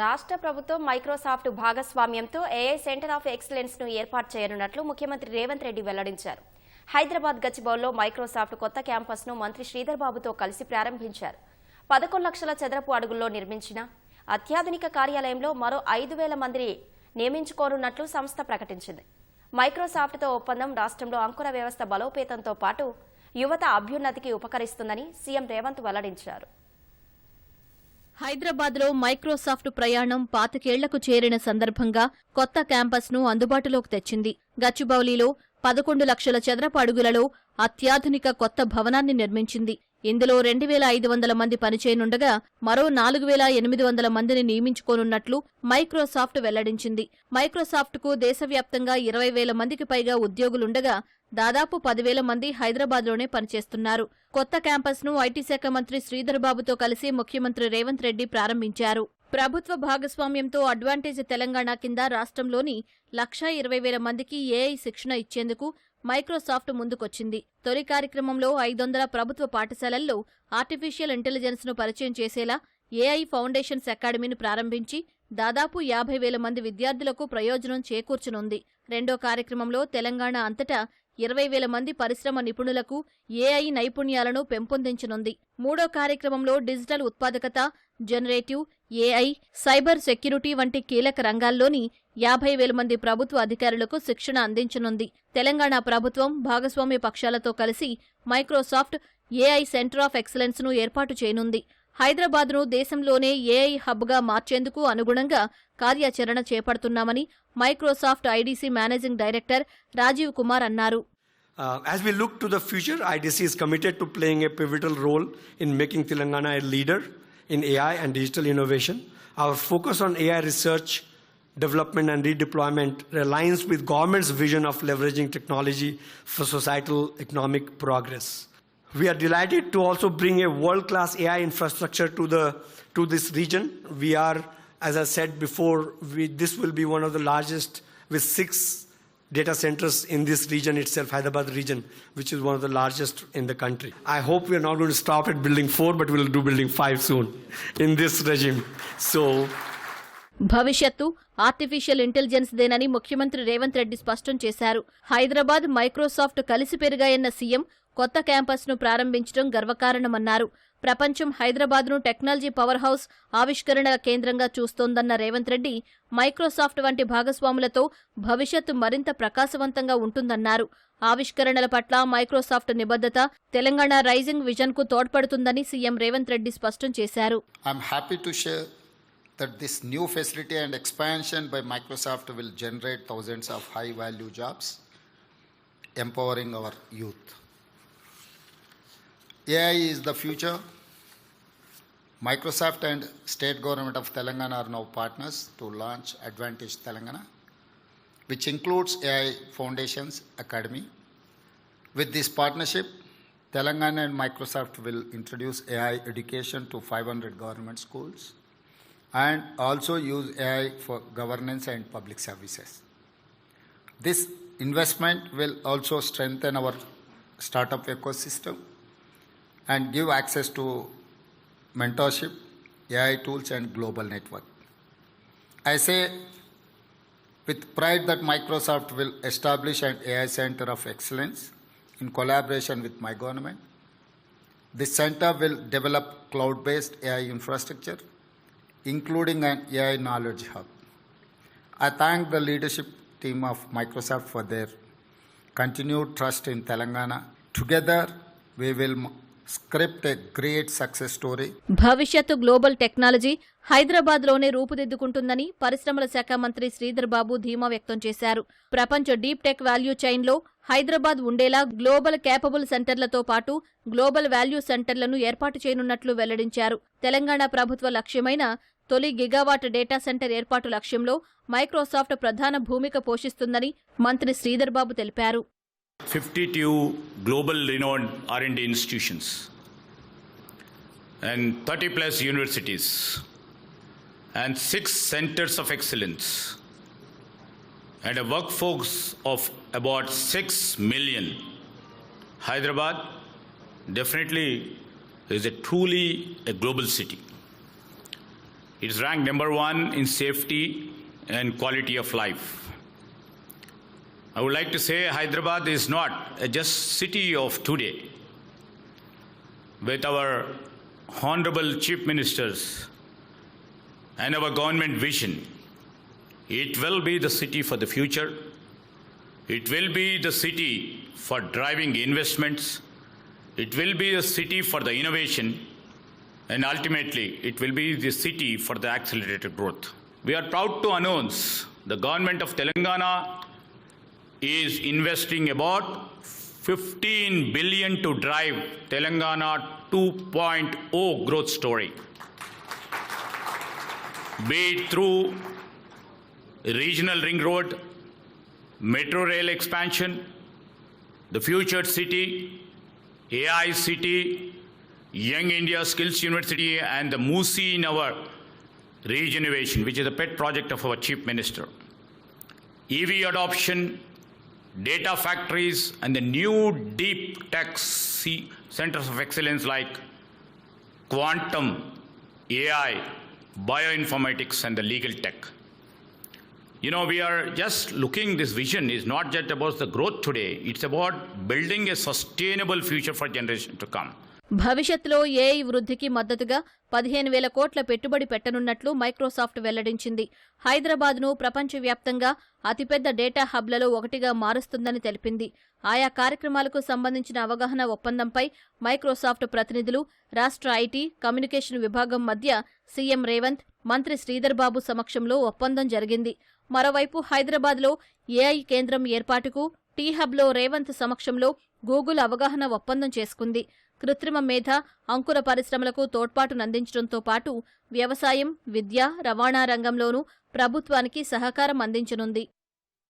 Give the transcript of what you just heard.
రాష్ట్ర ప్రభుత్వం మైక్రోసాఫ్ట్ భాగస్వామ్యంతో ఏఐ సెంటర్ ఆఫ్ ఎక్సలెన్స్ను ఏర్పాటు చేయనున్నట్లు ముఖ్యమంత్రి రేవంత్ రెడ్డి వెల్లడించారు. హైదరాబాద్ గచ్చిబౌల్లో మైక్రోసాఫ్ట్ కొత్త క్యాంపస్ను మంత్రి శ్రీధర్ బాబుతో కలిసి ప్రారంభించారు. పదకొండు లక్షల చదరపు అడుగుల్లో నిర్మించిన అత్యాధునిక కార్యాలయంలో మరో ఐదు వేల మందిని నియమించుకోనున్నట్లు సంస్థ ప్రకటించింది. మైక్రోసాఫ్ట్తో ఒప్పందం రాష్ట్రంలో అంకుర వ్యవస్థ బలోపేతంతో పాటు యువత అభ్యున్నతికి ఉపకరిస్తుందని సీఎం రేవంత్ వెల్లడించారు. హైదరాబాద్లో మైక్రోసాఫ్ట్ ప్రయాణం పాతికేళ్ళకు చేరిన సందర్భంగా కొత్త క్యాంపస్ను అందుబాటులోకి తెచ్చింది. గచ్చిబౌలిలో పదకొండు లక్షల చదరపు అడుగులలో అత్యాధునిక కొత్త భవనాన్ని నిర్మించింది. ఇందులో రెండు వేల ఐదు వందల మంది పనిచేయనుండగా మరో నాలుగు వేల ఎనిమిది వందల మందిని నియమించుకోనున్నట్లు మైక్రోసాఫ్ట్ వెల్లడించింది. మైక్రోసాఫ్ట్కు దేశవ్యాప్తంగా ఇరవై వేల మందికి పైగా ఉద్యోగులుండగా దాదాపు పదివేల మంది హైదరాబాద్లోనే పనిచేస్తున్నారు. కొత్త క్యాంపస్ను ఐటీ శాఖ మంత్రి శ్రీధర్ బాబుతో కలిసి ముఖ్యమంత్రి రేవంత్ రెడ్డి ప్రారంభించారు. ప్రభుత్వ భాగస్వామ్యంతో అడ్వాంటేజ్ తెలంగాణ కింద రాష్ట్రంలోని లక్షా ఇరవై వేల మందికి ఏఐ శిక్షణ ఇచ్చేందుకు మైక్రోసాఫ్ట్ ముందుకొచ్చింది. తొలి కార్యక్రమంలో ఐదొందల ప్రభుత్వ పాఠశాలల్లో ఆర్టిఫిషియల్ ఇంటెలిజెన్స్ను పరిచయం చేసేలా ఏఐ ఫౌండేషన్స్ అకాడమీని ప్రారంభించి దాదాపు యాభై వేల మంది విద్యార్థులకు ప్రయోజనం చేకూర్చనుంది. రెండో కార్యక్రమంలో తెలంగాణ అంతటా ఇరవై వేల మంది పరిశ్రమ నిపుణులకు ఏఐ నైపుణ్యాలను పెంపొందించనుంది. మూడో కార్యక్రమంలో డిజిటల్ ఉత్పాదకత జనరేటివ్ ఏఐ సైబర్ సెక్యూరిటీ వంటి కీలక రంగాల్లోని యాభై వేల మంది ప్రభుత్వ అధికారులకు శిక్షణ అందించనుంది. తెలంగాణ ప్రభుత్వం భాగస్వామ్య పక్షాలతో కలిసి మైక్రోసాఫ్ట్ ఏఐ సెంటర్ ఆఫ్ ఎక్సలెన్స్ను ఏర్పాటు చేయనుంది. హైదరాబాద్ను దేశంలోనే ఏఐ హబ్గా మార్చేందుకు అనుగుణంగా కార్యాచరణ చేపడుతున్నామని Microsoft IDC managing director Rajeev Kumar అన్నారు Uh, as we look to the future, IDC is committed to playing a pivotal role in making Telangana a leader in AI and digital innovation. Our focus on AI research, development, and redeployment aligns with government's vision of leveraging technology for societal economic progress. We are delighted to also bring a world-class AI infrastructure to the to this region. We are, as I said before, we, this will be one of the largest with six data centers in this region itself, Hyderabad region, which is one of the largest in the country. I hope we are not going to stop at building four, but we'll do building five soon in this regime. So, భవిష్యత్తు artificial intelligence దేనని ముఖ్యమంత్రి రేవంత్ రెడ్డి స్పష్టం చేశారు. Hyderabad Microsoft కలిసి పెరిగాయన్న CM కొత్త క్యాంపస్ను ప్రారంభించడం గర్వకారణమన్నారు. ప్రపంచం హైదరాబాద్ను టెక్నాలజీ పవర్ హౌస్ ఆవిష్కరణల కేంద్రంగా చూస్తోందన్న రేవంత్ రెడ్డి మైక్రోసాఫ్ట్ వంటి భాగస్వాములతో భవిష్యత్తు మరింత ప్రకాశవంతంగా ఉంటుందన్నారు. ఆవిష్కరణల పట్ల మైక్రోసాఫ్ట్ నిబద్ధత తెలంగాణ రైజింగ్ విజన్కు తోడ్పడుతుందని సీఎం రేవంత్ రెడ్డి స్పష్టం చేశారు. That this new facility and expansion by Microsoft will generate thousands of high value jobs, empowering our youth. AI is the future. Microsoft and state government of Telangana are now partners to launch Advantage Telangana, which includes AI Foundations Academy. With this partnership, Telangana and Microsoft will introduce AI education to 500 government schools and also use AI for governance and public services. This investment will also strengthen our startup ecosystem and give access to mentorship, AI tools, and global network. I say with pride that Microsoft will establish an AI center of excellence in collaboration with my government. This center will develop cloud based AI infrastructure, including an AI knowledge hub. I thank the leadership team of Microsoft for their continued trust in Telangana. Together, we will m- script a great success story భవిష్యత్తు global technology హైదరాబాద్లోనే రూపుదిద్దుకుంటుందని పరిశ్రమల శాఖ మంత్రి శ్రీధర్ బాబు ధీమా వ్యక్తం చేశారు ప్రపంచ డీప్ టెక్ వాల్యూ చైన్లో హైదరాబాద్ ఉండేలా గ్లోబల్ కేపబుల్ సెంటర్లతో పాటు గ్లోబల్ వాల్యూ సెంటర్లను ఏర్పాటు చేయనున్నట్లు వెల్లడించారు తెలంగాణ ప్రభుత్వ లక్ష్యమైన తొలి గిగావాట్ డేటా సెంటర్ ఏర్పాటు లక్ష్యంలో మైక్రోసాఫ్ట్ ప్రధాన భూమిక పోషిస్తుందని మంత్రి శ్రీధర్ బాబు తెలిపారు fifty two global renowned R and institutions and thirty plus universities and six centres of excellence and a work force of about six million Hyderabad definitely is a truly a global city. It's ranked number one in safety and quality of life. I would like to say Hyderabad is not a just city of today. With our honorable chief ministers and our government vision, it will be the city for the future. It will be the city for driving investments. It will be a city for the innovation. And ultimately, it will be the city for the accelerated growth. We are proud to announce the government of Telangana is investing about 15 billion to drive Telangana 2.0 growth story. Be it through regional ring road, metro rail expansion, the future city, AI city, Young India Skills University, and the MUSI in our regeneration, which is a pet project of our Chief Minister. EV adoption, data factories, and the new deep tech centers of excellence like quantum, AI, bioinformatics, and the legal tech. You know, we are just looking, this vision is not just about the growth today, it's about building a sustainable future for generation to come. భవిష్యత్తులో AI వృద్ధికి మద్దతుగా పదిహేను వేల కోట్ల పెట్టుబడి పెట్టనున్నట్లు Microsoft వెల్లడించింది. హైదరాబాద్ను ప్రపంచవ్యాప్తంగా అతిపెద్ద డేటా హబ్లలో ఒకటిగా మారుస్తుందని తెలిపింది. ఆయా కార్యక్రమాలకు సంబంధించిన అవగాహన ఒప్పందంపై మైక్రోసాఫ్ట్ ప్రతినిధులు రాష్ట్ర ఐటీ కమ్యూనికేషన్ విభాగం మధ్య సీఎం రేవంత్ మంత్రి శ్రీధర్బాబు సమక్షంలో ఒప్పందం జరిగింది. మరోవైపు హైదరాబాద్లో ఏఐ కేంద్రం ఏర్పాటుకు టీ హబ్లో రేవంత్ సమక్షంలో గూగుల్ అవగాహన ఒప్పందం చేసుకుంది. కృత్రిమ మేధ అంకుర పరిశ్రమలకు తోడ్పాటునందించడంతో పాటు వ్యవసాయం విద్య రవాణా రంగంలోనూ ప్రభుత్వానికి సహకారం అందించనుంది.